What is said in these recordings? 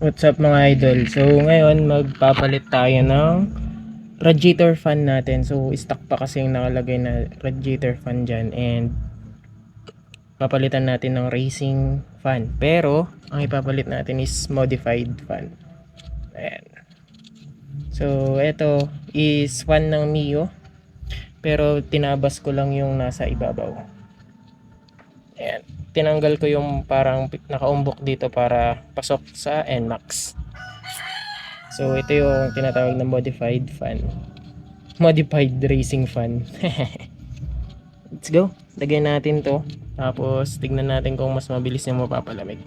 What's up mga idol? So ngayon magpapalit tayo ng radiator fan natin. So stock pa kasi yung nakalagay na radiator fan dyan and papalitan natin ng racing fan. Pero ang ipapalit natin is modified fan. Ayan. So ito is fan ng Mio pero tinabas ko lang yung nasa ibabaw. Ayan. Tinanggal ko yung parang nakaumbok dito para pasok sa NMAX. So, ito yung tinatawag na modified fan. Modified racing fan. Let's go. Lagyan natin to. Tapos, tignan natin kung mas mabilis yung mapapalamig.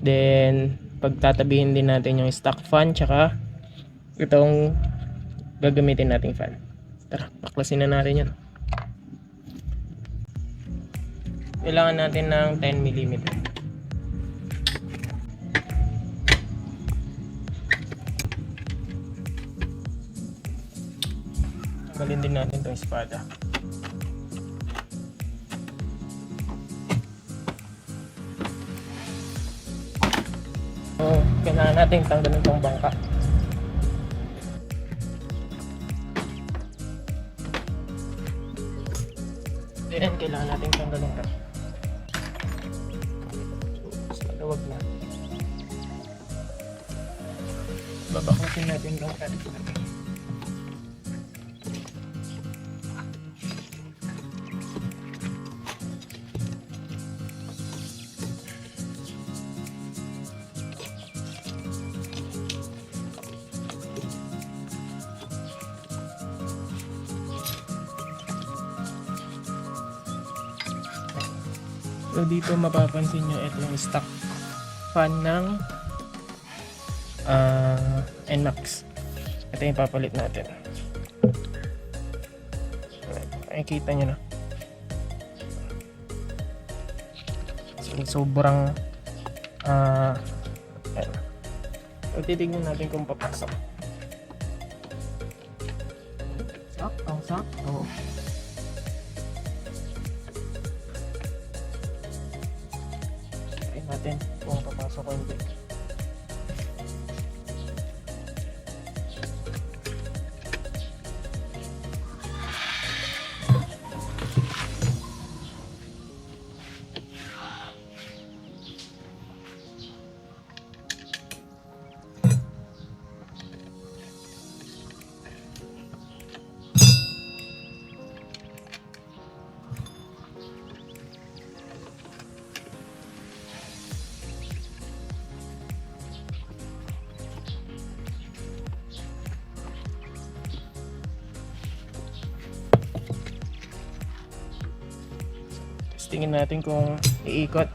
Then, pagtatabihin din natin yung stock fan tsaka itong gagamitin nating fan. Tara, baklasin na natin yan. Kailangan natin ng 10 mm. Tanggalin din natin itong espada. So, kailangan natin tanggalin itong bangka. Then, kailangan natin tanggalin ito. Malawag na. Babaklasin natin yung radiator. So dito mapapansin nyo ito yung stock fan ng uh, NMAX. Ito yung papalit natin. Nakikita nyo na. So, sobrang uh. So, titignan natin kung papasok. Sakto, sakto. Natin kung papasok o hindi. Tapos tingin natin kung iikot.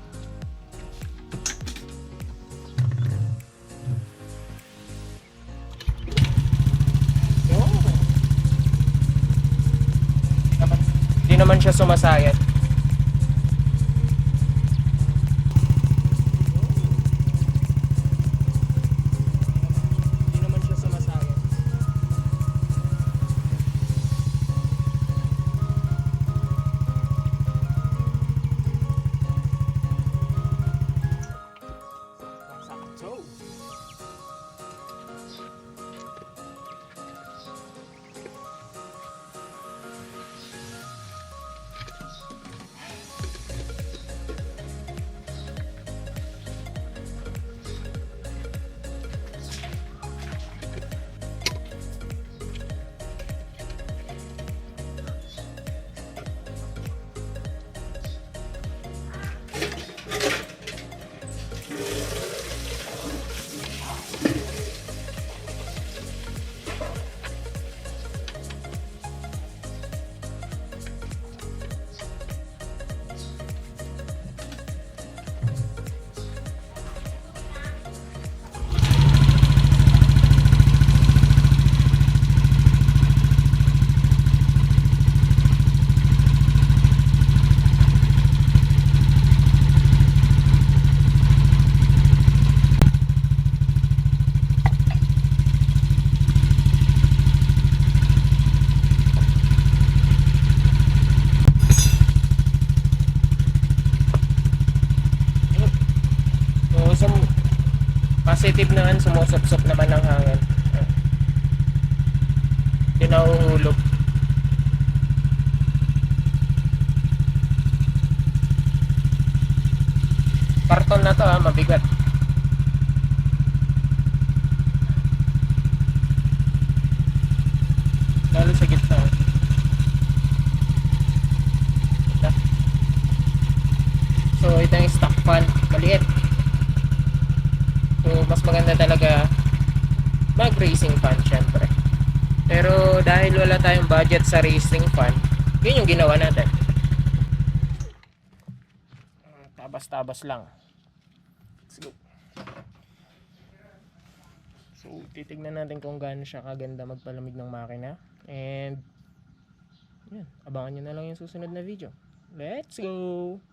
Dapat Hindi naman siya sumasayat. Positive naman, sumusop-sop naman ng hangin. Hindi nahuhulog. Karton na to ha, mabigat. Lalo sa gitna. So, ito yung stock fan. Maliit. Mas maganda talaga mag-racing fan, syempre. Pero dahil wala tayong budget sa racing fan, yun yung ginawa natin. Ah, Tabas-tabas lang. Let's go. So, titignan natin kung gaano siya kaganda magpalamig ng makina. And, yan, abangan nyo na lang yung susunod na video. Let's go!